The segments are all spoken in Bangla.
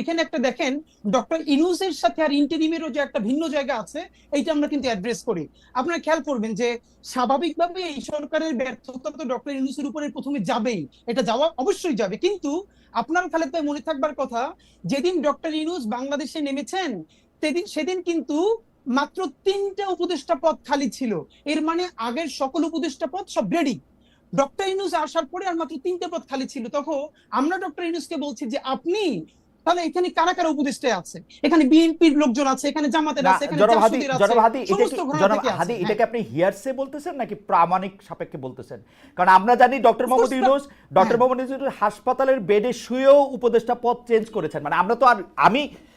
এখানে একটা দেখেন ডক্টর ইনুসের সাথে আর ইন্টারিমেরও যে একটা ভিন্ন জায়গা আছে, এইটা আমরা কিন্তু অ্যাড্রেস করি। আপনারা খেয়াল করবেন যে স্বাভাবিকভাবে এই সরকারের ব্যর্থতা তো ডক্টর ইনুসের উপরে প্রথমে যাবেই, এটা যাওয়া অবশ্যই যাবে। কিন্তু আপনার খালেদ ভাই মনে থাকবার কথা, যেদিন ডক্টর ইনুস বাংলাদেশে নেমেছেন, সেদিন সেদিন কিন্তু মাত্র তিনটা উপদেষ্টা পদ খালি ছিল। এর মানে আগের সকল উপদেষ্টা পদ সব রেডি ডক্টর ইনুস আসার পরে আর মাত্র তিনটে পদ খালি ছিল। তখন আমরা ডক্টর ইনুসকে বলছি যে, আপনি তাহলে এখানে কারা কারা উপদেষ্টায় আছে? এখানে বিএনপির লোকজন আছে এখানে জামাতের আছে এখানে জনাব হাদি আছে, জনাব হাদি হাদি। এটাকে আপনি হিয়ারসে বলতেছেন নাকি প্রামাণিক সাপেক্ষে বলতেছেন? কারণ আমরা জানি ডক্টর মোহাম্মদ ইউনূস ইউনুস ডক্টর হ্যাঁ। মোহাম্মদ ইউনুস হাসপাতালের বেডে শুয়েও উপদেষ্টা পদ চেঞ্জ করেছেন। মানে আমরা তো আর আমি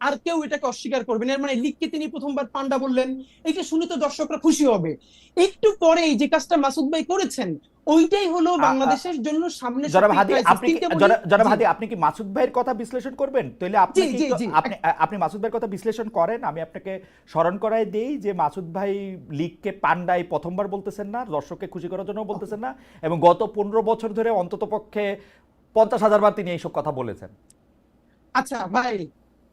আর কেউ এটাকে অস্বীকার করবেন এর মানে লীগকে তিনি প্রথমবার পান্ডা বললেন। এটা শুনে তো দর্শকরা খুশি হবে। একটু পরে যে কাজটা মাসুদ ভাই করেছেন ওইটাই হলো বাংলাদেশের জন্য সামনে জনাব হাদি আপনি কি- জনাব- জনাব হাদি আপনি কি মাসুদ ভাইয়ের কথা বিশ্লেষণ করবেন? তাহলে আপনি। আপনি আপনি মাসুদ ভাইয়ের কথা বিশ্লেষণ করেন? আমি আপনাকে স্মরণ করাই দেই যে মাসুদ ভাই লিগকে পান্ডাই প্রথমবার বলতেছেন না দর্শককে খুশি করার জন্য বলতেছেন না এবং গত পনেরো বছর ধরে অন্তত পক্ষে পঞ্চাশ হাজার বার তিনি এইসব কথা বলেছেন। আচ্ছা ভাই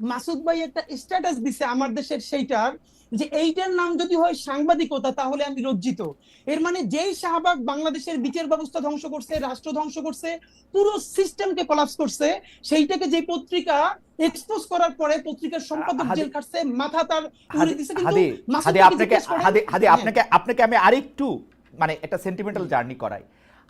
মাসুদ ভাই একটা স্ট্যাটাস দিছে আমার দেশের সেইটার যে এইটার নাম যদি হয় সাংবাদিকতা তাহলে আমি লজ্জিত এর মানে যেই শাহবাগ বাংলাদেশের বিচার ব্যবস্থা ধ্বংস করছে রাষ্ট্র ধ্বংস করছে পুরো সিস্টেমকে কলাপস করছে সেইটাকে যে পত্রিকা এক্সপোজ করার পরে পত্রিকার সম্পাদক জেল খাটছে মাথা তার উড়ে দিছে কিন্তু হাদি আপনাকে হাদি হ্যাঁ। আপনাকে আপনাকে আমি আরেকটু মানে একটা সেন্টিমেন্টাল জার্নি করাই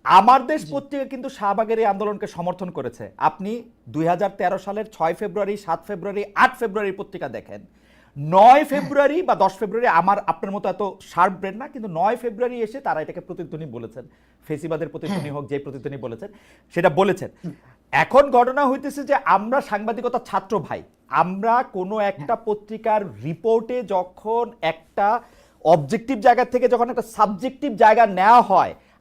আমার দেশ পত্রিকা কিন্তু শাহবাগের এই আন্দোলনকে সমর্থন করেছে। আপনি দুই হাজার তেরো সালের ছয় ফেব্রুয়ারি সাত ফেব্রুয়ারি আট ফেব্রুয়ারি পত্রিকা দেখেন। নয় ফেব্রুয়ারি বা দশ ফেব্রুয়ারি আমার আপনার মতো এত শার্প ব্রেন না কিন্তু নয় ফেব্রুয়ারি এসে তারা এটাকে প্রতিধ্বনি বলেছেন। ফেসিবাদের প্রতিধ্বনি হোক যে প্রতিধ্বনি বলেছেন সেটা বলেছেন। এখন ঘটনা হইতেছে যে আমরা সাংবাদিকতা ছাত্র ভাই আমরা কোনো একটা পত্রিকার রিপোর্টে যখন একটা অবজেক্টিভ জায়গা থেকে যখন একটা সাবজেক্টিভ জায়গা নেওয়া হয়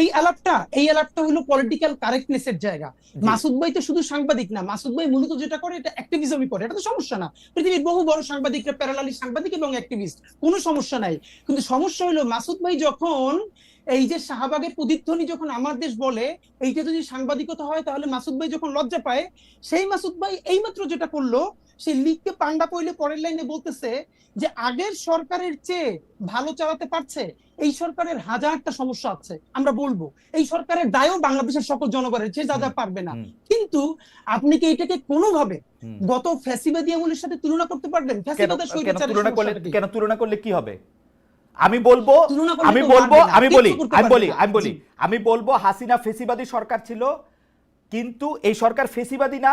এই আলাপটা এই আলাপটা হলো পলিটিক্যাল কারেক্টনেস এর জায়গা। মাসুদ ভাই তো শুধু সাংবাদিক না মাসুদ ভাই মূলত যেটা করে এটা অ্যাক্টিভিজমই করে। এটা তো সমস্যা না। পৃথিবীর বহু বড় সাংবাদিকরা প্যারালালি সাংবাদিক এবং অ্যাক্টিভিস্ট কোনো সমস্যা নাই। কিন্তু সমস্যা হলো মাসুদ ভাই যখন এই যে শাহবাগের প্রতিধ্বনি যখন আমার দেশ বলে এইটা যদি সাংবাদিকতা হয় তাহলে মাসুদ ভাই যখন লজ্জা পায় সেই মাসুদ ভাই এইমাত্র যেটা করল সে লিগকে পান্ডা পইলে পরের লাইনে বলতেছে যে আগের সরকারের চেয়ে ভালো চালাতে পারছে এই সরকারের হাজারটা সমস্যা আছে আমরা বলব। এই সরকারের দায়ও বাংলাদেশের সকল জনগণের যে যা যা পারবে না। কিন্তু আপনি কি এটাকে কোনোভাবে। গত ফ্যাসিবাদী আমলের সাথে তুলনা করতে পারবেন? ফ্যাসিবাদের কেন তুলনা করলে কি? কেন তুলনা করলে কি হবে? আমি বলব আমি বলব আমি বলি আমি বলি আমি বলি। আমি বলব হাসিনা ফেসিবাদী সরকার ছিল কিন্তু এই সরকার ফেসিবাদী না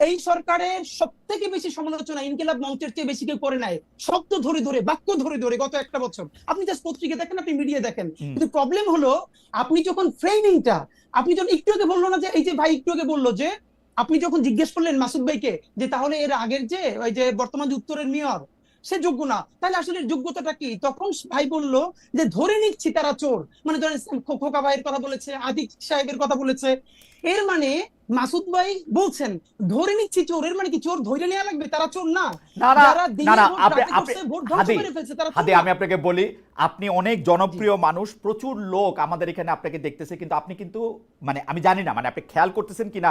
এই সরকারের সব থেকে বেশি সমালোচনা ইনকিলাব মঞ্চের চেয়ে বেশি কেউ করে নাই। শব্দ ধরে ধরে বাক্য ধরে ধরে গত একটা বছর। আপনি জাস্ট পত্রিকা দেখেন আপনি মিডিয়া দেখেন। কিন্তু প্রবলেম হলো আপনি যখন ফ্রেমিংটা আপনি যখন একটু আগে বলল না যে এই যে ভাই একটু আগে বলল যে আপনি যখন জিজ্ঞেস করলেন মাসুদ ভাইকে যে তাহলে এর আগের যে ওই যে বর্তমান উত্তরের মেয়র সে যোগ্য না। তাহলে আসলে যোগ্যতাটা কি? তখন ভাই বলল যে ধরে নিচ্ছি তারা চোর। মানে ধরেন খোকা ভাইয়ের কথা বলেছে আদিক সাহেবের কথা বলেছে। এর মানে মাসুদ ভাই বলছেন ধরে নিচ্ছি চোর। এর মানে কি চোর ধরে নেওয়া লাগবে? তারা চোর না। হাদি। আমি আপনাকে বলি আপনি অনেক জনপ্রিয় মানুষ প্রচুর লোক আমাদের এখানে আপনাকে দেখতেছে কিন্তু আপনি কিন্তু মানে আমি জানি না মানে আপনি খেয়াল করতেছেন কিনা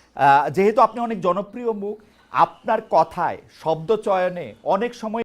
যেহেতু আপনি অনেক জনপ্রিয় মুখ আপনার কথায় শব্দ চয়নে অনেক সময়